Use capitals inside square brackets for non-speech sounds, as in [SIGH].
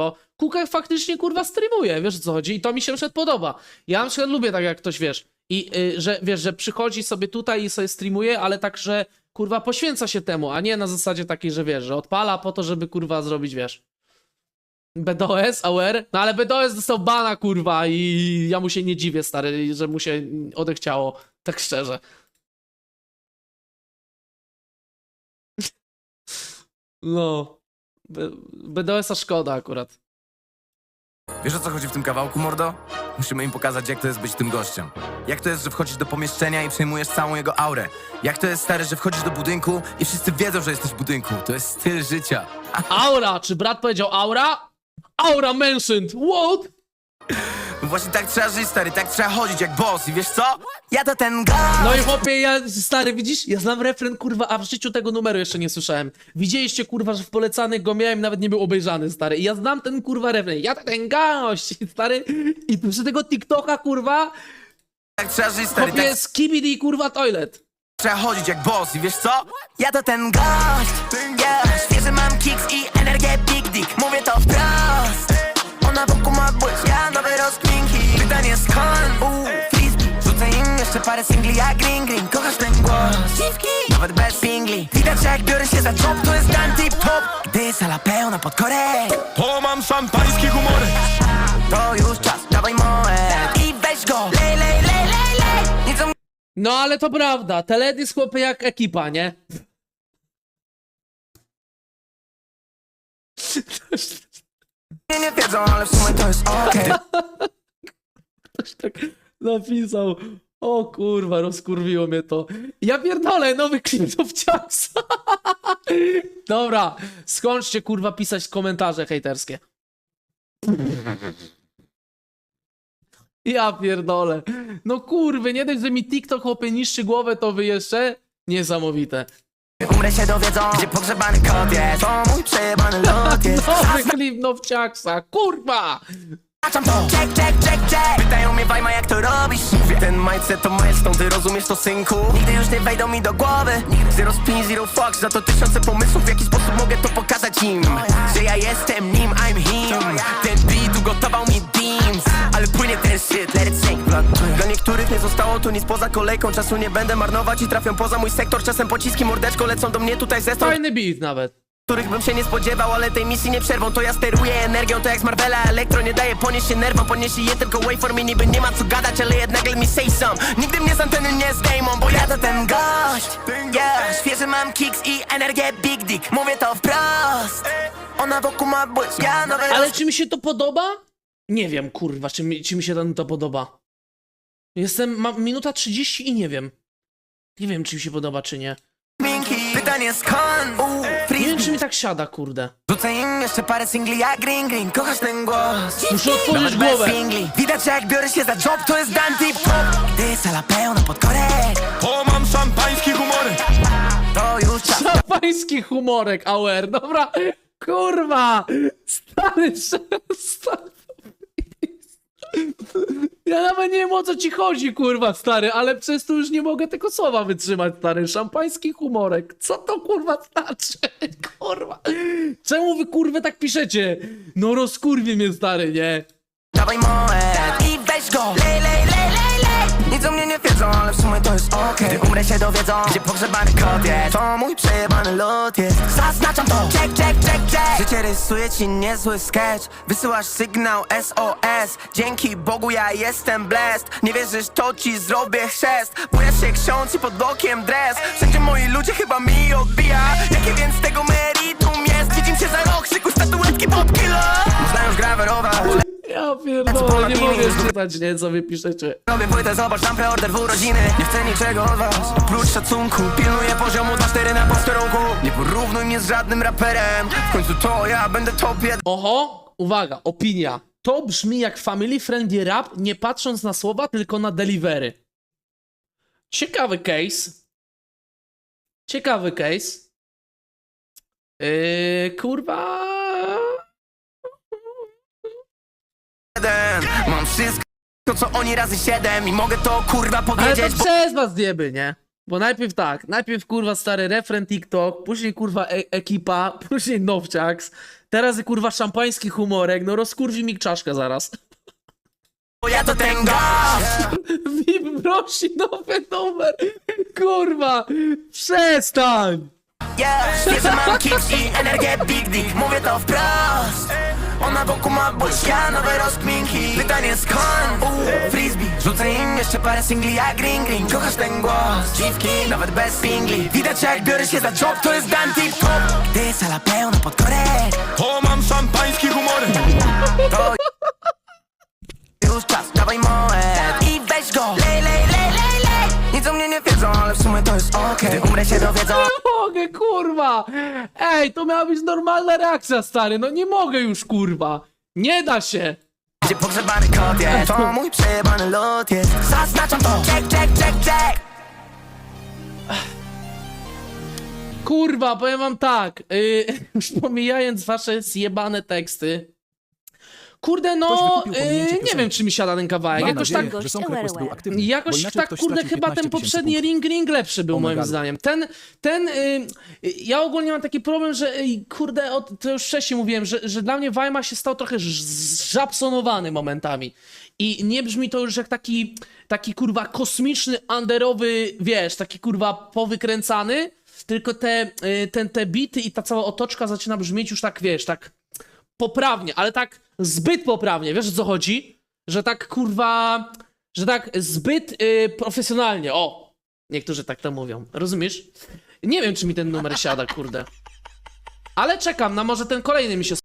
bo Kukek faktycznie kurwa streamuje, wiesz co chodzi i to mi się przykład podoba. Ja na przykład lubię tak jak ktoś, wiesz, i y, że wiesz, że przychodzi sobie tutaj i sobie streamuje, ale tak, że kurwa poświęca się temu, a nie na zasadzie takiej, że wiesz, że odpala po to, żeby kurwa zrobić, wiesz. BDOS, AUR, no ale BDOS dostał bana kurwa i ja mu się nie dziwię stary, że mu się odechciało, tak szczerze. [LAUGHS] No. B- BDOS-a szkoda akurat. Wiesz o co chodzi w tym kawałku, mordo? Musimy im pokazać, jak to jest być tym gościem. Jak to jest, że wchodzisz do pomieszczenia i przejmujesz całą jego aurę. Jak to jest, stary, że wchodzisz do budynku i wszyscy wiedzą, że jesteś w budynku. To jest styl życia. Aura! Czy brat powiedział aura? Aura mentioned! What? Właśnie tak trzeba żyć, stary, tak trzeba chodzić jak boss i wiesz co? Ja to ten gość! No i chłopie, ja, stary, widzisz? Ja znam refren, kurwa, a w życiu tego numeru jeszcze nie słyszałem. Widzieliście, kurwa, że w polecanych go miałem, nawet nie był obejrzany, stary. I ja znam ten, kurwa, refren. Ja to ten gość, [LAUGHS] stary. I przy tego TikToka, kurwa, Tak trzeba żyć, stary, chłopie, tak skibidi, kurwa, toilet. trzeba chodzić jak boss i wiesz co? Ja to ten gość! Yeah. Świeży mam kicks i energię big dick, mówię to wprost. Ona wokół ma błysk, jeszcze parę singli jak green green. Kochasz ten głos? Dziwki, nawet bez pingli. Widać jak biorę się za job, to jest dan tip top. Gdy sala pełna pod korek. To mam szampański humor To już czas, dawaj moe I weź go, lej, lej, lej, lej, lej Nic o No ale to prawda, teledysk, chłopie, jak ekipa, nie? mnie nie wiedzą, ale w sumie to jest okej [LAUGHS] Ktoś tak napisał. O kurwa, rozkurwiło mnie to. Ja pierdolę, nowy klip do. [LAUGHS] Dobra, skończcie kurwa pisać komentarze hejterskie. Ja pierdolę. No kurwy, nie dość, że mi TikTok chłopie niszczy głowę, to wy jeszcze? Niesamowite. Umrę się dowiedzą, gdzie pogrzebany kot jest To mój przejebany lot [LAUGHS] jest Nowy klip nowciaksa, kurwa! Zaznaczam to Check, check, check, check Pytają mnie mindset to milestone, ty rozumiesz to synku? Nigdy już nie wejdą mi do głowy. Zero spin, zero fucks Za to tysiące pomysłów w jaki sposób mogę to pokazać im? Że ja jestem nim, I'm him. Ten beat ugotował mi beams Ale płynie ten shit, let it sink Dla niektórych nie zostało tu nic poza kolejką Czasu nie będę marnować i trafią poza mój sektor. Czasem pociski mordeczko lecą do mnie tutaj ze stron Fajny beat nawet. Których bym się nie spodziewał, ale tej misji nie przerwą To ja steruję energią, to jak z Marvela Elektro nie daje ponieść się nerwom, poniesie je tylko wait for me Niby nie ma co gadać, ale jednak let me say some Nigdy mnie z anteny nie zdejmą, bo ja to ten gość Yeah, świeży mam kicks i energię big dick Mówię to wprost Ona wokół ma błysk, ja nowe Ale czy mi się to podoba? Nie wiem, kurwa, czy mi, czy mi się to, to podoba. Jestem, mam minuta 30 i nie wiem. Nie wiem, czy mi się podoba, czy nie. rozminki Pytanie skąd? Uuu, Nie wiem, czy mi tak siada, kurde. Rzucę im jeszcze parę singli jak green green Kochasz ten głos Muszę otworzyć Nawet bez głowę. singli Widać jak biorę się za job, to jest dan tip top Gdy sala pełna pod korek To mam szampański humor To już czas Szampański humorek, AUR, dobra. Kurwa! Stary, [LAUGHS] stary. Ja nawet nie wiem o co ci chodzi, kurwa, stary, ale przez to już nie mogę tego słowa wytrzymać, stary. Szampański humorek. Co to kurwa znaczy? [LAUGHS] Kurwa. Czemu wy kurwy tak piszecie? No rozkurwie mnie, stary, nie? Dawaj moet umrę się dowiedzą, gdzie pogrzebany kot jest. To mój przejebany lot jest. Zaznaczam to. Check, check, check, check. Życie rysuje ci niezły sketch. Wysyłasz sygnał SOS Dzięki Bogu ja jestem blessed. Nie wierzysz, to ci zrobię chrzest. Bojasz się ksiądz i pod bokiem dres. Wszędzie moi ludzie chyba mi odbija. Jakie więc tego meritum jest? Widzim się za rok, szykuj statuetki pod kilo pierdolę, nie mogę czytać, nie, co wy piszecie. Robię płytę, zobacz tam preorder w urodziny Nie chcę niczego od was, oprócz szacunku Pilnuję poziomu 2-4 na posterunku Nie porównuj mnie z żadnym raperem W końcu to ja będę top 1 Oho, uwaga, opinia. To brzmi jak family friendly rap, nie patrząc na słowa, tylko na delivery. Ciekawy case. Ciekawy case. Yy, kurwa. Mam wszystko, co oni razy 7 I mogę to kurwa Ale to powiedzieć bo przez was zjeby, nie? Bo najpierw tak, najpierw kurwa stary refren TikTok, później kurwa e ekipa, [LAUGHS] później Nowciaks. teraz kurwa szampański humorek, no rozkurwi mi czaszkę zaraz. Bo ja to ten gość [LAUGHS] VIP prosi nowy numer. Kurwa, przestań. Yeah, wiesz, że mam kicks i energię Big Dick Mówię to wprost Ona wokół ma buźka, nowe rozkminki. Pytanie skąd? Uuu, frisbee. Rzucę im jeszcze parę singli jak ring ring. Kochasz ten głos Dziwki, nawet bez pingli. Widać jak biorę się za job, to jest dan tip top. Gdy sala pełna pod korek O, mam szampański humor. To już czas, dawaj moet I weź go umrę się dowiedzą Nie mogę, kurwa. Ej, to miała być normalna reakcja, stary. No nie mogę już, kurwa. Nie da się. Gdzie pogrzebany kot jest To mój przejebany lot jest Zaznaczam to Check, check, check, check Kurwa, powiem wam tak, yy, [LAUGHS] już pomijając wasze zjebane teksty. Kurde, no, yy, nie wiem, czy mi siada ten kawałek. Mam Jakoś nadzieję, tak, że Song Request był aktywny, bo jakoś tak, kurde, chyba 15 ten poprzedni punktów. ring, ring lepszy był O moim megalu. zdaniem. Ten, ten, yy, ja ogólnie mam taki problem, że yy, kurde, o, to już wcześniej mówiłem, że, że dla mnie Weimar się stał trochę żabsonowany momentami. I nie brzmi to już jak taki, taki kurwa kosmiczny, underowy, wiesz, taki kurwa powykręcany, tylko te, ten, te bity i ta cała otoczka zaczyna brzmieć już tak, wiesz, tak poprawnie, ale tak zbyt poprawnie, wiesz o co chodzi? Że tak kurwa, że tak zbyt y, profesjonalnie, o! Niektórzy tak to mówią, rozumiesz? Nie wiem, czy mi ten numer siada, kurde. Ale czekam na może ten kolejny mi się